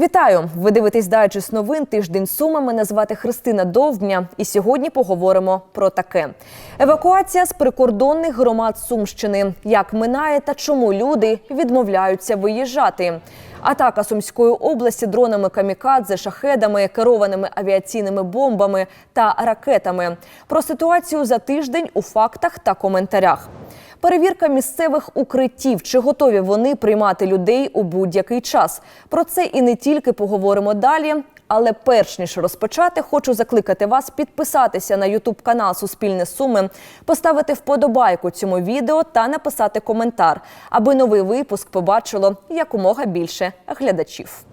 Вітаю! Ви дивитесь дайджест новин тиждень з Суми. Мене звати Христина Довбня. І сьогодні поговоримо про таке: евакуація з прикордонних громад Сумщини. Як минає та чому люди відмовляються виїжджати? Атака Сумської області дронами камікадзе, шахедами, керованими авіаційними бомбами та ракетами. Про ситуацію за тиждень у фактах та коментарях. Перевірка місцевих укриттів, чи готові вони приймати людей у будь-який час. Про це і не тільки поговоримо далі. Але перш ніж розпочати, хочу закликати вас підписатися на Ютуб канал Суспільне Суми, поставити вподобайку цьому відео та написати коментар, аби новий випуск побачило якомога більше глядачів.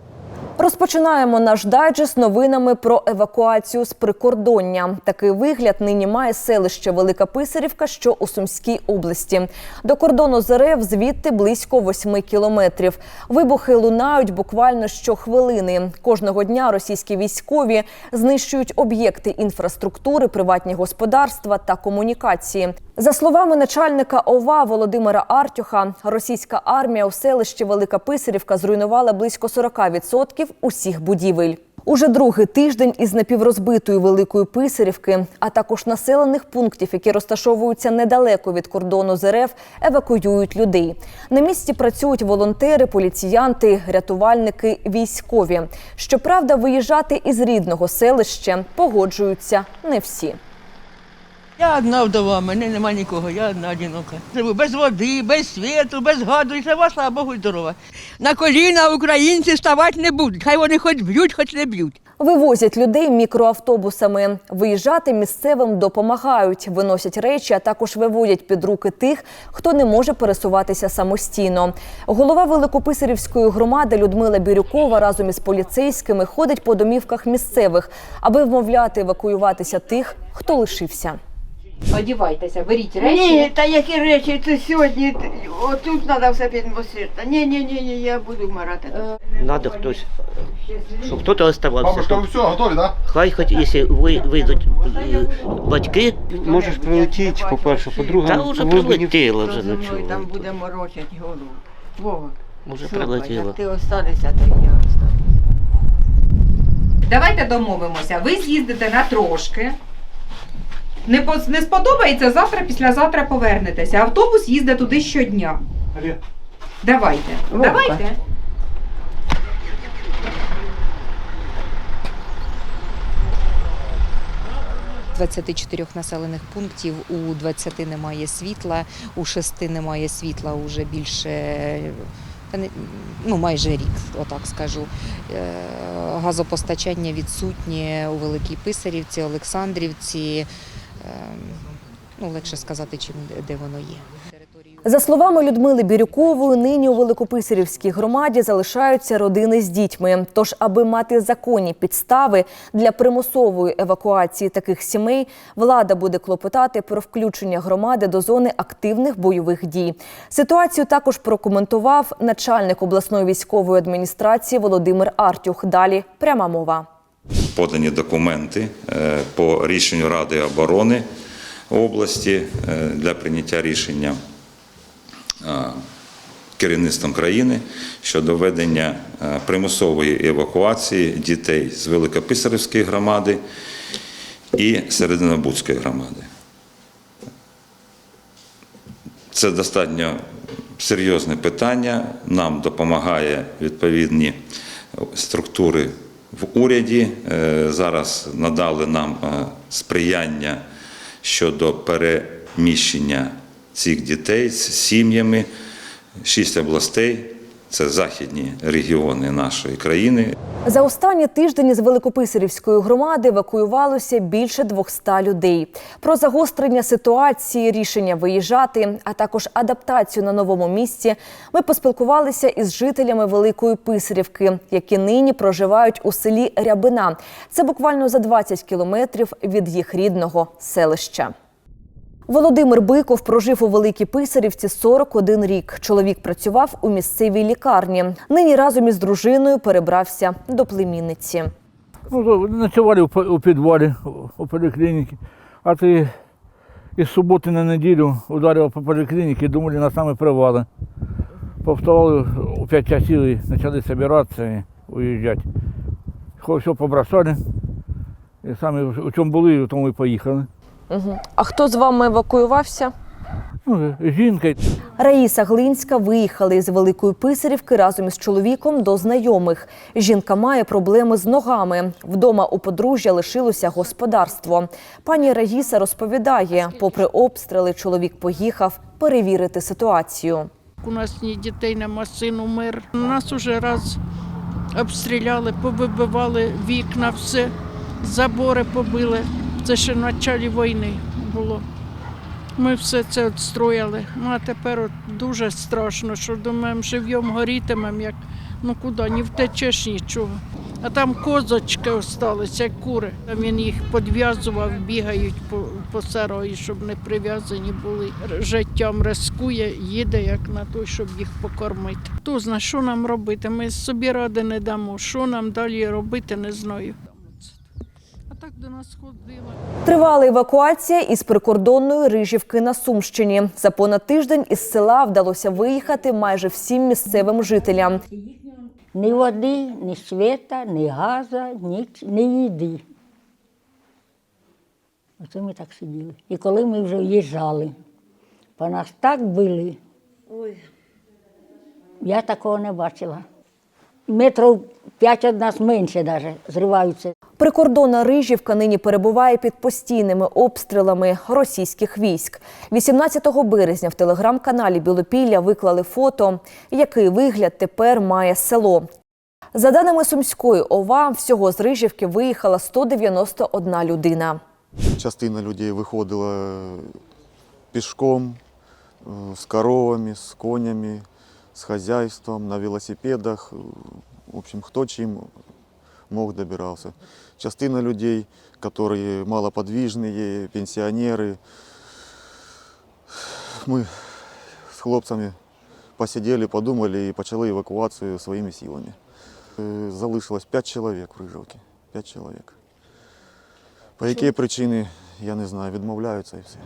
Розпочинаємо наш дайджест новинами про евакуацію з прикордоння. Такий вигляд нині має селище Велика Писарівка, що у Сумській області. До кордону з РФ звідти близько 8 кілометрів. Вибухи лунають буквально щохвилини. Кожного дня російські військові знищують об'єкти інфраструктури, приватні господарства та комунікації. За словами начальника ОВА Володимира Артюха, російська армія у селищі Велика Писарівка зруйнувала близько 40% усіх будівель. Уже другий тиждень із напіврозбитої Великої Писарівки, а також населених пунктів, які розташовуються недалеко від кордону з РФ, евакуюють людей. На місці працюють волонтери, поліціянти, рятувальники, військові. Щоправда, виїжджати із рідного селища погоджуються не всі. Я одна вдова, мене нема нікого, я одна одинока. Живу без води, без світу, без газу, і жива, слава Богу, здорова. На коліна українці ставати не будуть. Хай вони хоч б'ють, хоч не б'ють. Вивозять людей мікроавтобусами. Виїжджати місцевим допомагають, виносять речі, а також виводять під руки тих, хто не може пересуватися самостійно. Голова Великописарівської громади Людмила Бірюкова разом із поліцейськими ходить по домівках місцевих, аби вмовляти евакуюватися тих, хто лишився. Одівайтеся, беріть речі. Ні, та які речі це сьогодні? Отут треба все підносити. Ні, ні, ні, ні, я буду вмирати. Надо хтось, щоб хтось оставався. Бабушка, ви Щоб, все, готові, да? хай хоч, якщо ви, вийдуть е, батьки, Можеш прилетіти, по-перше, по-друге, та вже ви б не- прилетіло Хто вже зі на мною чого. там буде морочити голову. Вова, слухай, прилетіло. як ти останешся, то й я остануся. Давайте домовимося. Ви з'їздите на трошки. Не, пос- не сподобається, завтра, післязавтра повернетеся. Автобус їздить туди щодня. Давайте. Вовка. Давайте. З 24 населених пунктів у 20 немає світла, у 6 немає світла уже більше ну, майже рік, отак скажу. Е, Газопостачання відсутнє у Великій Писарівці, Олександрівці. Е, Ну, легше сказати, чим де воно є. За словами Людмили Бірюкової, нині у Великописарівській громаді залишаються родини з дітьми. Тож, аби мати законні підстави для примусової евакуації таких сімей, влада буде клопотати про включення громади до зони активних бойових дій. Ситуацію також прокоментував начальник обласної військової адміністрації Володимир Артюх. Далі пряма мова. Подані документи е, по рішенню Ради оборони області е, для прийняття рішення керівництвом країни щодо введення е, примусової евакуації дітей з Великописарівської громади і Серединобудської громади. Це достатньо серйозне питання. Нам допомагає відповідні структури в уряді. Е, Зараз надали нам е, сприяння щодо переміщення цих дітей з сім'ями. Шість областей це західні регіони нашої країни. За останні тиждень з Великописарівської громади евакуювалося більше 200 людей. Про загострення ситуації, рішення виїжджати, а також адаптацію на новому місці ми поспілкувалися із жителями Великої Писарівки, які нині проживають у селі Рябина. Це буквально за 20 кілометрів від їх рідного селища. Володимир Биков прожив у Великій Писарівці 41 рік. Чоловік працював у місцевій лікарні. Нині разом із дружиною перебрався до племінниці. Ну, ночували у, підвалі у- поліклініці. А ти із суботи на неділю ударив по поліклініці, думали, нас саме привали. Повставали у 5 часів і почали збиратися. І уїжджати. Все побросали. І самі у чому були, у тому і поїхали. Угу. А хто з вами евакуювався? Ну, жінка, Раїса Глинська виїхала із Великої Писарівки разом із чоловіком до знайомих. Жінка має проблеми з ногами. Вдома у подружжя лишилося господарство. Пані Раїса розповідає, попри обстріли, чоловік поїхав перевірити ситуацію. У нас ні дітей, нема син умер. Нас уже раз обстріляли, повибивали вікна, все, забори побили. Це ще в началі війни було. Ми все це відстроїли. Ну а тепер от дуже страшно, що думаємо, живьом горітимем, як ну куди, ні втечеш нічого. А там козочки осталися, як кури. Він їх підв'язував, бігають по, по сарої, щоб не прив'язані були. Життям рискує, їде як на той, щоб їх покормити. Хто знає, що нам робити? Ми собі ради не дамо. Що нам далі робити, не знаю. До нас ходила. Тривала евакуація із прикордонної Рижівки на Сумщині. За понад тиждень із села вдалося виїхати майже всім місцевим жителям. Ні води, ні світа, ні газу, ні, ні їди. Оце ми так сиділи. І коли ми вже в'їжджали, по нас так били. Я такого не бачила. Метрів п'ять від нас менше навіть зриваються. Прикордонна Рижівка нині перебуває під постійними обстрілами російських військ. 18 березня в телеграм-каналі Білопілля виклали фото, який вигляд тепер має село. За даними Сумської ОВА, всього з Рижівки виїхала 191 людина. Частина людей виходила пішком, е, з коровами, з конями, з хазяйством, на велосипедах. В общем, хто чим мог добирався. Частина людей, які малоподвижні, пенсіонери. Ми з хлопцями посиділи, подумали і почали евакуацію своїми силами. Е, Залишилось 5 чоловік в Рижовці. 5 чоловік. По якій причині, я не знаю, відмовляються і все.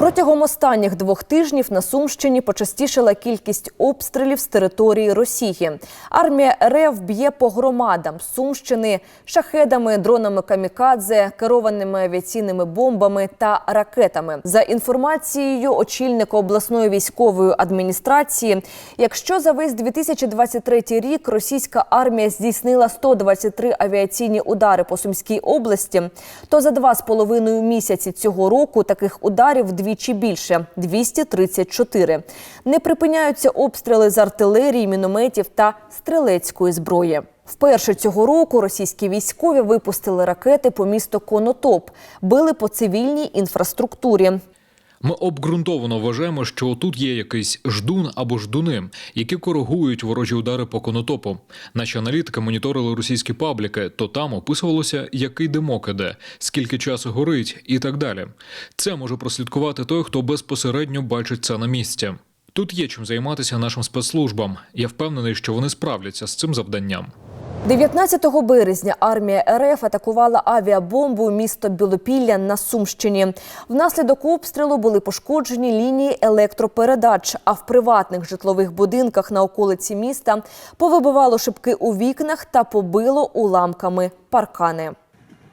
Протягом останніх двох тижнів на Сумщині почастішала кількість обстрілів з території Росії. Армія РФ б'є по громадам Сумщини шахедами, дронами камікадзе, керованими авіаційними бомбами та ракетами. За інформацією очільника обласної військової адміністрації, якщо за весь 2023 рік російська армія здійснила 123 авіаційні удари по Сумській області, то за два з половиною місяці цього року таких ударів вдвічі більше 234. Не припиняються обстріли з артилерії, мінометів та стрілецької зброї. Вперше цього року російські військові випустили ракети по місту Конотоп, били по цивільній інфраструктурі. Ми обґрунтовано вважаємо, що тут є якийсь ждун або ждуни, які коригують ворожі удари по конотопу. Наші аналітики моніторили російські пабліки, то там описувалося, який димок іде, скільки часу горить і так далі. Це може прослідкувати той, хто безпосередньо бачить це на місці. Тут є чим займатися нашим спецслужбам. Я впевнений, що вони справляться з цим завданням. 19 березня армія РФ атакувала авіабомбу місто Білопілля на Сумщині. Внаслідок обстрілу були пошкоджені лінії електропередач. А в приватних житлових будинках на околиці міста повибивало шибки у вікнах та побило уламками паркани.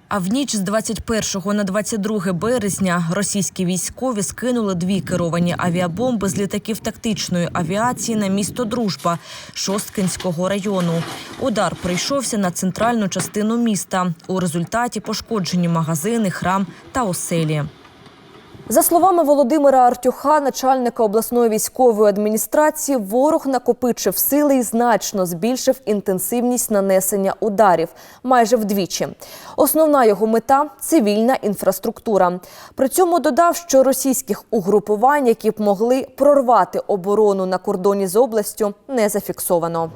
А в ніч з 21 на 22 березня російські військові скинули дві керовані авіабомби з літаків тактичної авіації на місто Дружба Шосткинського району. Удар прийшовся на центральну частину міста. У результаті пошкоджені магазини, храм та оселі. За словами Володимира Артюха, начальника обласної військової адміністрації, ворог накопичив сили і значно збільшив інтенсивність нанесення ударів майже вдвічі. Основна його мета цивільна інфраструктура. При цьому додав, що російських угрупувань, які б могли прорвати оборону на кордоні з областю, не зафіксовано.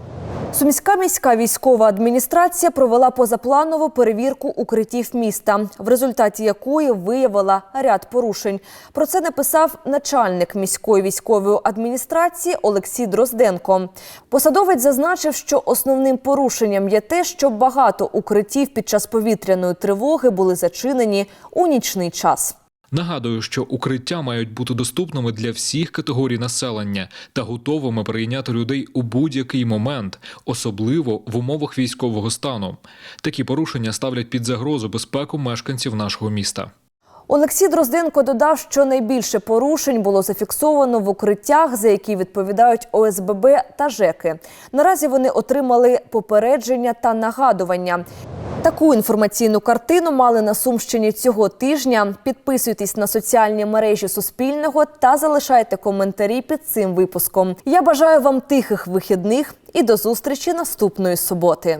Сумська міська військова адміністрація провела позапланову перевірку укриттів міста, в результаті якої виявила ряд порушень. Про це написав начальник міської військової адміністрації Олексій Дрозденко. Посадовець зазначив, що основним порушенням є те, що багато укриттів під час повітряної тривоги були зачинені у нічний час. Нагадую, що укриття мають бути доступними для всіх категорій населення та готовими прийняти людей у будь-який момент, особливо в умовах військового стану. Такі порушення ставлять під загрозу безпеку мешканців нашого міста. Олексій Дрозденко додав, що найбільше порушень було зафіксовано в укриттях, за які відповідають ОСББ та ЖЕКи. Наразі вони отримали попередження та нагадування. Таку інформаційну картину мали на Сумщині цього тижня. Підписуйтесь на соціальні мережі Суспільного та залишайте коментарі під цим випуском. Я бажаю вам тихих вихідних і до зустрічі наступної суботи.